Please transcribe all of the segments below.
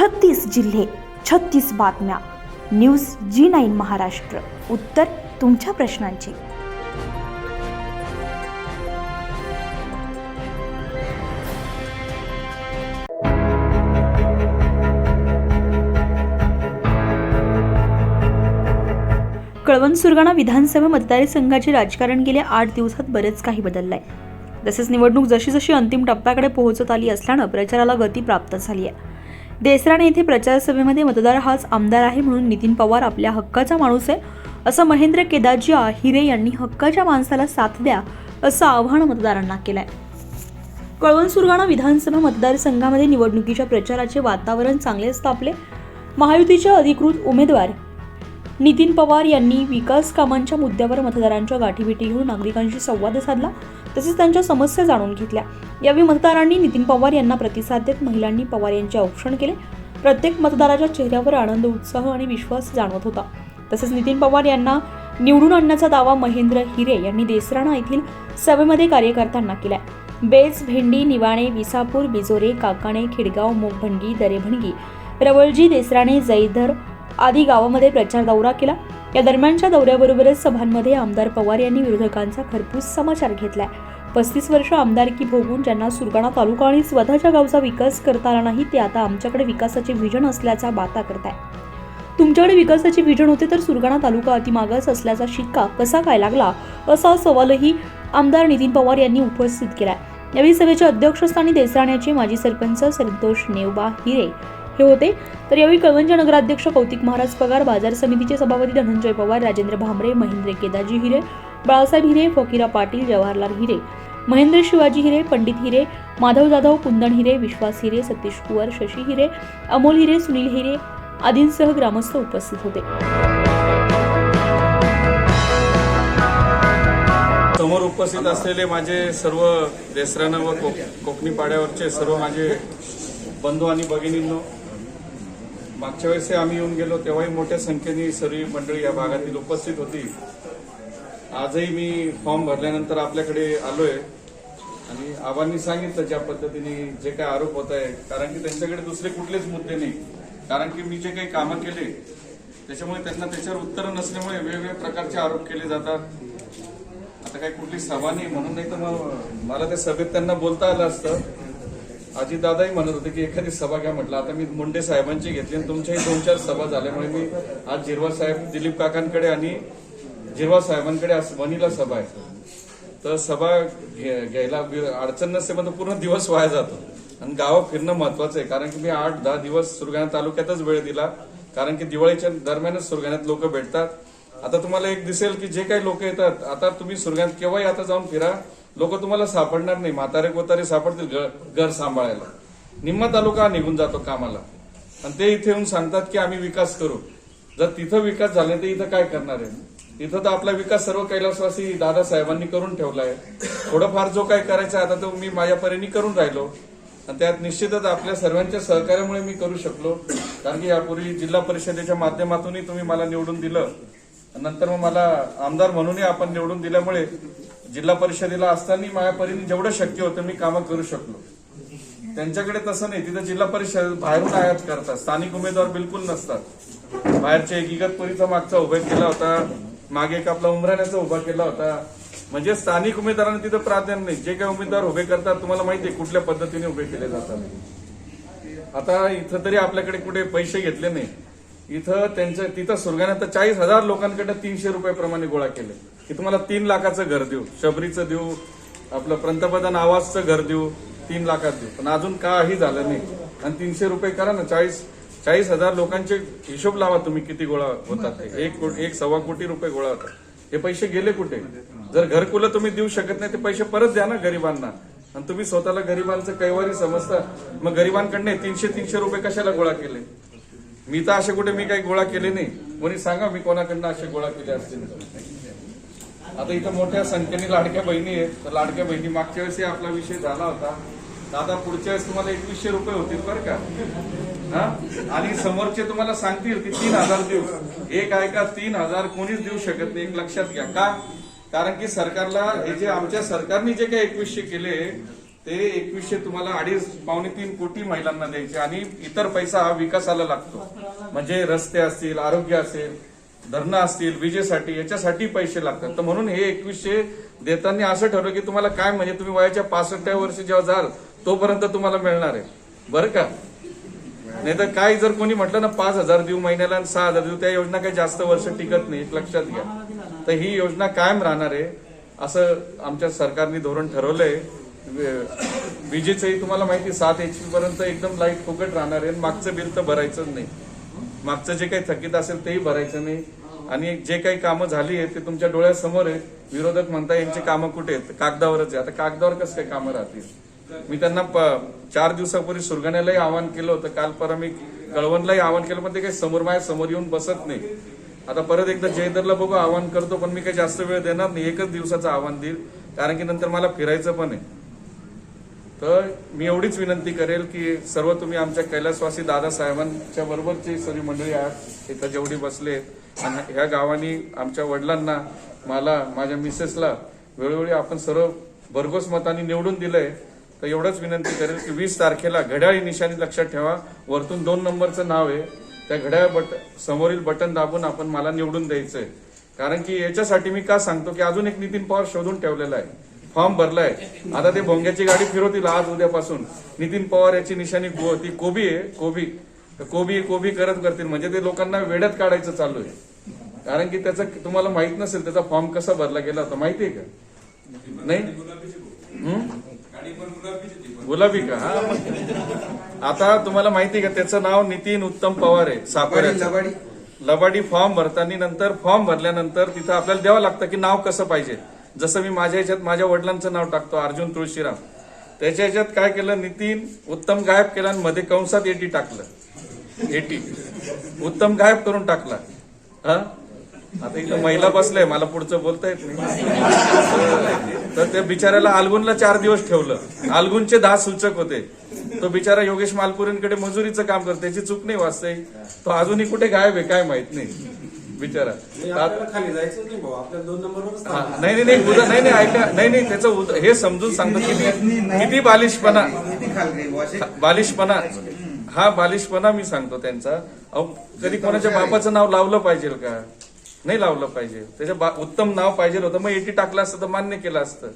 छत्तीस जिल्हे छत्तीस बातम्या. News G nine Maharashtra. उत्तर तुमच्या प्रश्नांची. कळवण सुरगाणा विधानसभा मतदारसंघाचे राजकारण गेल्या आठ दिवसात बरेच काही बदललंय. तसेच निवडणूक जशी जशी अंतिम टप्प्याकडे पोहोचत आली असल्यानं प्रचाराला गती प्राप्त झाली आहे. देसराणे येथे प्रचारसभेमध्ये मतदार हाच आमदार आहे म्हणून नितीन पवार आपल्या हक्काचा माणूस आहे. असं महेंद्र केदारजी आहिरे यांनी हक्काच्या माणसाला साथ द्या असं आव्हान मतदारांना केलंय. कळवण सुरगाणा विधानसभा मतदारसंघामध्ये निवडणुकीच्या प्रचाराचे वातावरण चांगलेच तापले महायुतीच्या अधिकृत उमेदवार नितीन पवार यांनी विकास कामांच्या मुद्द्यावर मतदारांच्या गाठीभेटी घेऊन नागरिकांशी संवाद साधला. तसेच त्यांच्या समस्या जाणून घेतल्या. यावेळी मतदारांनी नितीन पवार यांना प्रतिसाद देत महिलांनी पवार यांचे औक्षण केले. प्रत्येक मतदाराच्या चेहऱ्यावर आनंद उत्साह आणि विश्वास जाणवत होता. तसेच नितीन पवार यांना निवडून आणण्याचा दावा महेंद्र हिरे यांनी देसराणा येथील सभेमध्ये कार्यकर्त्यांना केलाय. बेज भेंडी निवाणे विसापूर बिजोरे काकाणे खिडगाव मोगभणगी दरेभणगी रवळजी देसराणे जयधर आदी गावामध्ये प्रचार दौरा केला. या दरम्यानच्या दौऱ्याबरोबरच सभांमध्ये आमदार पवार यांनी विरोधकांचा खरपूस समाचार घेतलाय. पस्तीस वर्ष आमदारकी भोगून ज्यांना सुरगाणा तालुका आणि स्वतःच्या गावचा विकास करता आला नाही ते आता आमच्याकडे विकासाचे विजन असल्याचा बाता करताय. तुमच्याकडे विकासाचे विजन होते तर सुरगाणा तालुका अतिमागास असल्याचा शिक्का कसा काय लागला असा सवालही आमदार नितीन पवार यांनी उपस्थित केलाय. यावेळी सभेच्या अध्यक्षस्थानी देसराण्याचे माजी सरपंच संतोष नेवबा हिरे हे होते. तर यावेळी कळवणच्या नगराध्यक्ष कौतिक महाराज पगार बाजार समितीचे सभापती धनंजय पवार राजेंद्र भांबरे महेंद्र केदाजी हिरे बाळासाहेब हिरे फकीरा पाटील जवाहरलाल हिरे महेंद्र शिवाजी हिरे पंडित हिरे माधव जाधव कुंदन हिरे विश्वास हिरे सतीश कुवर शशी हिरे अमोल हिरे सुनील हिरे आदींसह ग्रामस्थ उपस्थित होते. समोर उपस्थित असलेले माझे सर्व देसराणा व कोक कोकणी पाड्यावरचे सर्व माझे बंधू आणि भगिनींनो मागच्या वेळेस आम्ही येऊन गेलो तेव्हाही मोठ्या संख्येने सर्व मंडळी या भागातील उपस्थित होती. आजही मी फॉर्म भरल्यानंतर आपल्याकडे आलोय. आणि आबांनी सांगितलं ज्या पद्धतीने जे काही आरोप होत आहे कारण की त्यांच्याकडे दुसरे कुठलेच मुद्दे नाही. कारण की मी जे काही कामं केले त्याच्यामुळे त्यांना त्याच्यावर उत्तरं नसल्यामुळे वेगवेगळ्या प्रकारचे आरोप केले जातात. आता काही कुठली सभा नाही म्हणून नाही तर मग मला त्या सभेत त्यांना बोलता आलं असतं. आजी दादाही म्हणत होते की एखादी सभा घ्या म्हटलं. आता मी मुंडे साहेबांची घेतली आणि तुमच्याही दोन चार सभा झाल्यामुळे मी आज जिरवा साहेब दिलीप काकांकडे आणि जेव्हा साहेबांकडे आज सभा आहे. तर सभा घे- घ्यायला अडचण नसते पण पूर्ण दिवस वाया जातो. आणि गावं फिरणं महत्वाचं आहे. कारण की मी आठ दहा दिवस सुरगाणा तालुक्यातच वेळ दिला. कारण की दिवाळीच्या दरम्यानच सुरगाण्यात लोक भेटतात. आता तुम्हाला एक दिसेल की जे काही लोक येतात आता तुम्ही सुरगाण्यात केव्हाही आता जाऊन फिरा लोक तुम्हाला सापडणार नाही. म्हातारे कोतारे सापडतील घर सांभाळायला. निम्मा तालुका निघून जातो कामाला. आणि ते इथे येऊन सांगतात की आम्ही विकास करू. जर तिथं विकास झाले तर इथं काय करणार आहे? तिथं तर आपला विकास सर्व कैलासवासी दादासाहेबांनी करून ठेवला आहे थोडंफार जो काही करायचा आहे आता तो मी माझ्या परीने करून राहिलो. आणि त्यात निश्चितच आपल्या सर्वांच्या सहकार्यामुळे मी करू शकलो. कारण की यापूर्वी जिल्हा परिषदेच्या माध्यमातूनही तुम्ही मला निवडून दिलं. नंतर मग मला आमदार म्हणूनही आपण निवडून दिल्यामुळे जिल्हा परिषदेला असताना माझ्या परीने जेवढं शक्य होतं मी कामं करू शकलो. त्यांच्याकडे तसं नाही. तिथं जिल्हा परिषद बाहेरून आयात करतात. स्थानिक उमेदवार बिलकुल नसतात. बाहेरच्या एक इगतपुरीचा मागचा उभे केला होता. मागे एक आपला उमराण्याचा उभा केला होता. म्हणजे स्थानिक उमेदवारांना तिथं प्राधान्य नाही. जे काही उमेदवार उभे करतात तुम्हाला माहिती आहे कुठल्या पद्धतीने उभे केले जातात. आता इथं तरी आपल्याकडे कुठे पैसे घेतले नाही. इथं त्यांच्या तिथं सुरगाण्यात चाळीस हजार लोकांकडे तीनशे रुपयाप्रमाणे गोळा केले. की तुम्हाला तीन लाखाचं घर देऊ. शबरीचं देऊ. आपलं पंतप्रधान आवासचं घर देऊ. तीन लाखात देऊ. पण अजून काही झालं नाही. आणि तीनशे रुपये करा ना चाळीस चाळीस हजार लोकांचे हिशोब लावा तुम्ही किती गोळा होतात एक एक सव्वा कोटी रुपये गोळा होतात. हे पैसे गेले कुठे? जर घरकुलं तुम्ही देऊ शकत नाही ते पैसे परत द्या ना गरिबांना. आणि तुम्ही स्वतःला गरिबांचं कैवारी समजता. मग गरिबांकडनं तीनशे तीनशे रुपये कशाला गोळा केले? मी तर असे कुठे मी काही गोळा केले नाही. कोणी सांगा मी कोणाकडनं असे गोळा केले असतील? आता इथं मोठ्या संख्येने लाडक्या बहिणी आहेत. तर लाडक्या बहिणी मागच्या वेळेस आपला विषय झाला होता. दादा पुढच्या वेळेस तुम्हाला एकवीसशे रुपये होतील बरं का? हा? आणि समोरचे तुम्हाला सांगतील की तीन हजार देऊ. एक आहे का तीन हजार कोणीच देऊ शकत नाही. एक लक्षात घ्या. का? कारण की सरकारला हे जे आमच्या सरकारने जे काही एकवीसशे केले ते एकवीसशे तुम्हाला अडीच पावणे तीन कोटी महिलांना द्यायचे आणि इतर पैसा हा विकासाला लागतो. म्हणजे रस्ते असतील आरोग्य असेल धरणं असतील विजेसाठी याच्यासाठी पैसे लागतात. तर म्हणून हे एकवीसशे देताना असं ठरवलं की तुम्हाला काय म्हणजे तुम्ही वयाच्या पासष्ट वर्षी जेव्हा जाल तोपर्यंत तुम्हाला मिळणार आहे. बरं का? नाही तर काय जर कोणी म्हटलं ना पाच हजार देऊ महिन्याला आणि सहा हजार देऊ त्या योजना काही जास्त वर्ष टिकत नाही लक्षात घ्या. तर ही योजना कायम राहणार आहे असं आमच्या सरकारने धोरण ठरवलंय. विजेचंही तुम्हाला माहिती सात एच पर्यंत एकदम लाइट फुकट राहणार आहे मागचं बिल तर भरायचंच नाही. मागचं जे काही थकीत असेल तेही भरायचं नाही. आणि जे काही कामं झाली आहेत ते तुमच्या डोळ्यासमोर आहे विरोधक म्हणता यांची कामं कुठे आहेत? कागदावरच आहे. आता कागदावर कसं काही कामं राहतील? मी त्यांना चार दिवसापूर्वी सुरगाण्यालाही आवाहन केलं होतं. काल परवा मी कळवणलाही आवाहन केलं पण ते काही समोर माझ्यासमोर येऊन बसत नाही. आता परत एकदा जयदरला बघू आवाहन करतो पण मी काही जास्त वेळ देणार नाही. एकच दिवसाचं आव्हान देईल कारण की नंतर मला फिरायचं पण आहे. तर मी एवढीच विनंती करेल की सर्व तुम्ही आमच्या कैलासवासी दादासाहेबांच्या बरोबरची सगळी मंडळी आहात इथं जेवढी बसले आणि ह्या गावांनी आमच्या वडिलांना मला माझ्या मिसेसला वेळोवेळी आपण सर्व भरघोस मतांनी निवडून दिलंय. तर एवढंच विनंती करेल की वीस तारखेला घड्याळी निशाणी लक्षात ठेवा. वरतून दोन नंबरचं नाव आहे. त्या घड्याळ बट समोरील बटन दाबून आपण मला निवडून द्यायचंय. कारण की याच्यासाठी मी का सांगतो की अजून एक नितीन पवार शोधून ठेवलेला आहे. फॉर्म भरलाय. आता ते भोंग्याची गाडी फिरवतील आज उद्यापासून. नितीन पवार याची निशाणी गो- ती कोबी आहे कोबी. तर कोबी कोबी करत करतील. म्हणजे ते लोकांना वेड्यात काढायचं चालू आहे. कारण की त्याचं तुम्हाला माहीत नसेल त्याचा फॉर्म कसा भरला गेला होता. माहिती आहे का? नाही? गुलाबी का? हा. आता तुम्हाला माहिती आहे का त्याचं नाव नितीन उत्तम पवार आहे लबाडी. लबाडी फॉर्म भरताना नंतर फॉर्म भरल्यानंतर तिथं आपल्याला द्यावं लागतं की नाव कसं पाहिजे. जसं मी माझ्या ह्याच्यात माझ्या वडिलांचं नाव टाकतो अर्जुन तुळशीराम. त्याच्या ह्याच्यात काय केलं नितीन उत्तम गायब केला आणि मध्ये कंसात एटी टाकलं. एटी. उत्तम गायब करून टाकला. हा? आता इथं महिला बसलाय मला पुढचं बोलता येत नाही. तर- त्या बिचाऱ्याला आलगुनला चार दिवस ठेवलं. आलगुनचे दहा सूचक होते. तो बिचारा योगेश मालपुरेंकडे मजुरीचं काम करतो त्याची चूक नाही वाचते तो अजूनही कुठे गायब आहे काय माहीत नाही. बिचारा. नाही, तर आपल्याला खाली जायचं नाही भाऊ आपल्याला दोन नंबरवरच हा, नाही नाही नाही उदा- नाही नाही ऐका नाही नाही त्याचं उद- हे समजून सांगतो किती किती बालिशपणा? बालिशपणा हा बालिशपणा मी सांगतो त्यांचा. अहो कधी कोणाच्या बापाचं नाव लावलं पाहिजे का? नाही लावलं पाहिजे. त्याच्या उत्तम नाव पाहिजे होतं. मग एटी टाकलं असतं तर मान्य केलं असतं.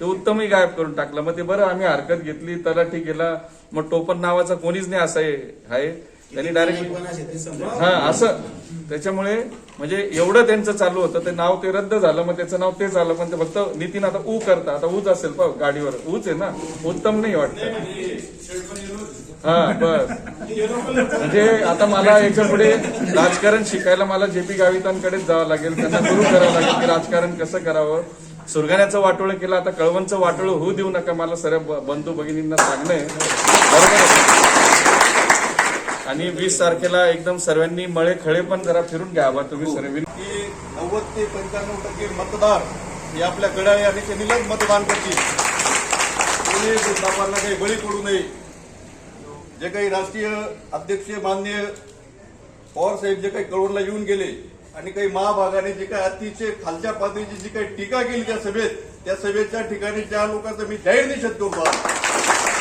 ते उत्तमही गायब करून टाकलं. मग ते बरं आम्ही हरकत घेतली तलाठी गेला मग टोपण नावाचा कोणीच नाही असं आहे. आहे. त्यांनी डायरेक्ट हा असं. त्याच्यामुळे म्हणजे एवढं त्यांचं चालू होतं ते नाव ते रद्द झालं मग त्याचं नाव ते झालं पण ते फक्त नितीन आता ऊ करता आता ऊच असेल पाव गाडीवर. ऊच आहे ना? उत्तम नाही वाटतं. हा बर म्हणजे आता मला याच्यापुढे राजकारण शिकायला मला जेपी गावितांकडेच जावं लागेल त्यांना गुरु करावं लागेल की राजकारण कसं करावं. सुरगाण्याचं वाटोळं केलं आता कळवणचं वाटोळं होऊ देऊ नका मला सर्व ब- बंधू भगिनींना सांगणं आहे. बरोबर आहे? आणि वीस तारखेला एकदम सर्वांनी मळे खळे पण जरा फिरून घ्यावा तुम्ही सर्व. की नव्वद ते पंच्याण्णव टक्के मतदार हे आपल्या गडाळे आणि शनीलाच मतदान करतील. कोणी काही बळी पडू नये. जे काही राष्ट्रीय अध्यक्ष मान्य पवार साहेब जे काही कळवणला येऊन गेले आणि काही महाभागाने जे काही अतिशय खालच्या पातळीची जी काही टीका केली त्या सभेत त्या सभेच्या ठिकाणी त्या लोकांचा मी जाहीर निषेध करतो आज. व्यक्तिगत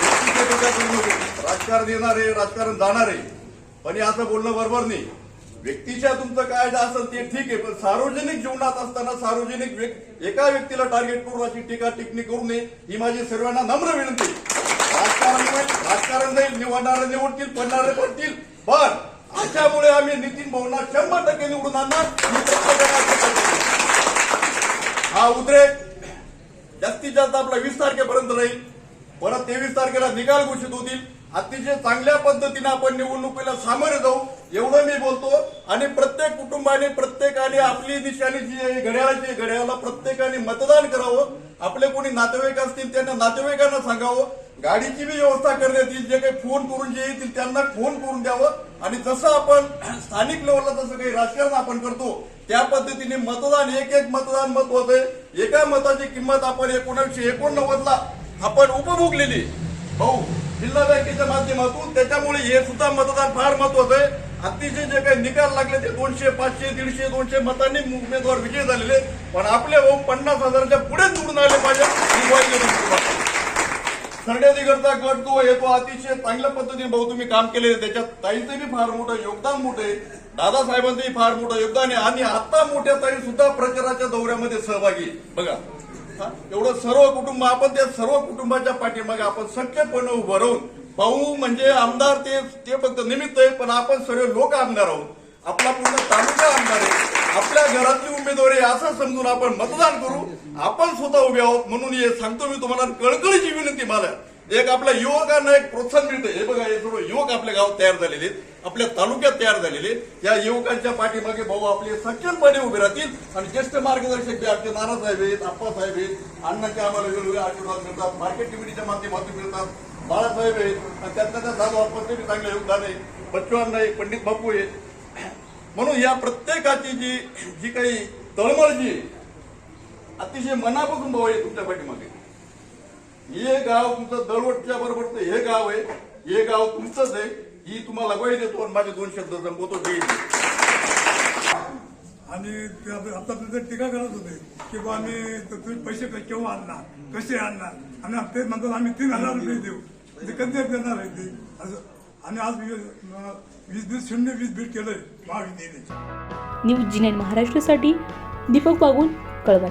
टीका करू नको. राजकारण येणारे राजकारण जाणारे. पण हे असं बोलणं बरोबर नाही. व्यक्तीच्या तुमचं काय असं असेल ते ठीक आहे पण सार्वजनिक जीवनात असताना सार्वजनिक व्यक्ती एका व्यक्तीला टार्गेट करून अशी टीका टिप्पणी करू नये ही माझी सर्वांना नम्र विनंती राजकारण राजकारण नाही निवडणारे निवडतील पडणारे पडतील. पण अशामुळे आम्ही नितीन भाऊंना शंभर टक्के निवडून आणणार हा उद्रेक जास्तीत जास्त आपला वीस तारखेपर्यंत राहील. परत तेवीस तारखेला निकाल घोषित होतील. अतिशय चांगल्या पद्धतीने आपण निवडणुकीला सामोरे जाऊ एवढं मी बोलतो. आणि प्रत्येक कुटुंबाने प्रत्येकाने आपली दिशाने जी आहे घड्याळाची घड्याळाला प्रत्येकाने मतदान करावं. आपले कोणी नातेवाईक असतील त्यांना नातेवाईकांना सांगावं. गाडीची बी व्यवस्था करण्यात येईल. जे काही फोन करून जे येतील त्यांना फोन करून द्यावं. आणि जसं आपण स्थानिक लेवलला जसं काही राजकारण आपण करतो त्या पद्धतीने मतदान एक एक मतदान महत्वाचं आहे. एका मताची किंमत आपण एकोणीसशे एकोणनव्वदला आपण उपभोगलेली भाऊ जिल्हा बँकेच्या माध्यमातून त्याच्यामुळे हे सुद्धा मतदान फार महत्वाचं आहे. अतिशय जे काही निकाल लागले ते दोनशे पाचशे दीडशे दोनशे मतांनी उमेदवार विजय झालेले पण आपले भाऊ पन्नास हजाराच्या पुढे निवडून आले पाहिजे. ही गट जो आहे तो अतिशय चांगल्या पद्धतीने भाऊ तुम्ही काम केले त्याच्यात ताईचं बी फार मोठं योगदान मोठं आहे. दादासाहेबांचंही फार मोठं योगदान आहे. आणि आता मोठ्या ताई सुद्धा प्रचाराच्या दौऱ्यामध्ये सहभागी बघा. एवढं सर्व कुटुंब आपण त्या सर्व कुटुंबाच्या पाठीमागे आपण सख्यपणे उभं राहून भाऊ म्हणजे आमदार ते ते फक्त निमित्त आहे पण आपण सर्व लोक आमदार आहोत. आपला पूर्ण तालुका आमदार आहे. आपल्या घरातली उमेदवारी आहे असं समजून आपण मतदान करू. आपण स्वतः उभे आहोत म्हणून हे सांगतो मी तुम्हाला कळकळीची विनंती मला एक आपल्या युवकांना एक प्रोत्साहन मिळतं. हे बघा हे सर्व युवक आपल्या गावात तयार झालेले आहेत. आपल्या तालुक्यात तयार झालेले या युवकांच्या पाठीमागे भाऊ आपले सक्षमपणे उभे राहतील. आणि ज्येष्ठ मार्गदर्शक जे आमचे नानासाहेब आहेत आप्पासाहेब आहेत अण्णांच्या आम्हाला वेगवेगळे आशीर्वाद मिळतात. मार्केट कमिटीच्या माध्यमातून मिळतात. बाळासाहेब आहेत. आणि त्यातल्या त्या जाधव आपण बी चांगलं योगदान आहे. बच्चू अण्णा आहे पंडित बापू आहेत. म्हणून या प्रत्येकाची जी जी काही तळमळ जी अतिशय मनापासून भाऊ आहे तुमच्या पाठीमागे. हे गाव तुमचं दळवटच्या बरोबरचं हे गाव आहे. हे गाव तुमचंच आहे. ही तुम्हाला ग्वाही देतो आणि माझे दोन शब्द हिंद. आणि आता तिथे टीका करत होते की बा आम्ही तर तुम्ही पैसे केव्हा आणणार? कसे आणणार? आणि ते म्हणतात आम्ही तीन हजार रुपये देऊ. ते कधी देणार आहे ते? असं. आणि आज वीस वीस शून्य वीस बीट केलंय. महाविद्यालय न्यूज जी नाईन महाराष्ट्रासाठी दीपक बागुल कळवण.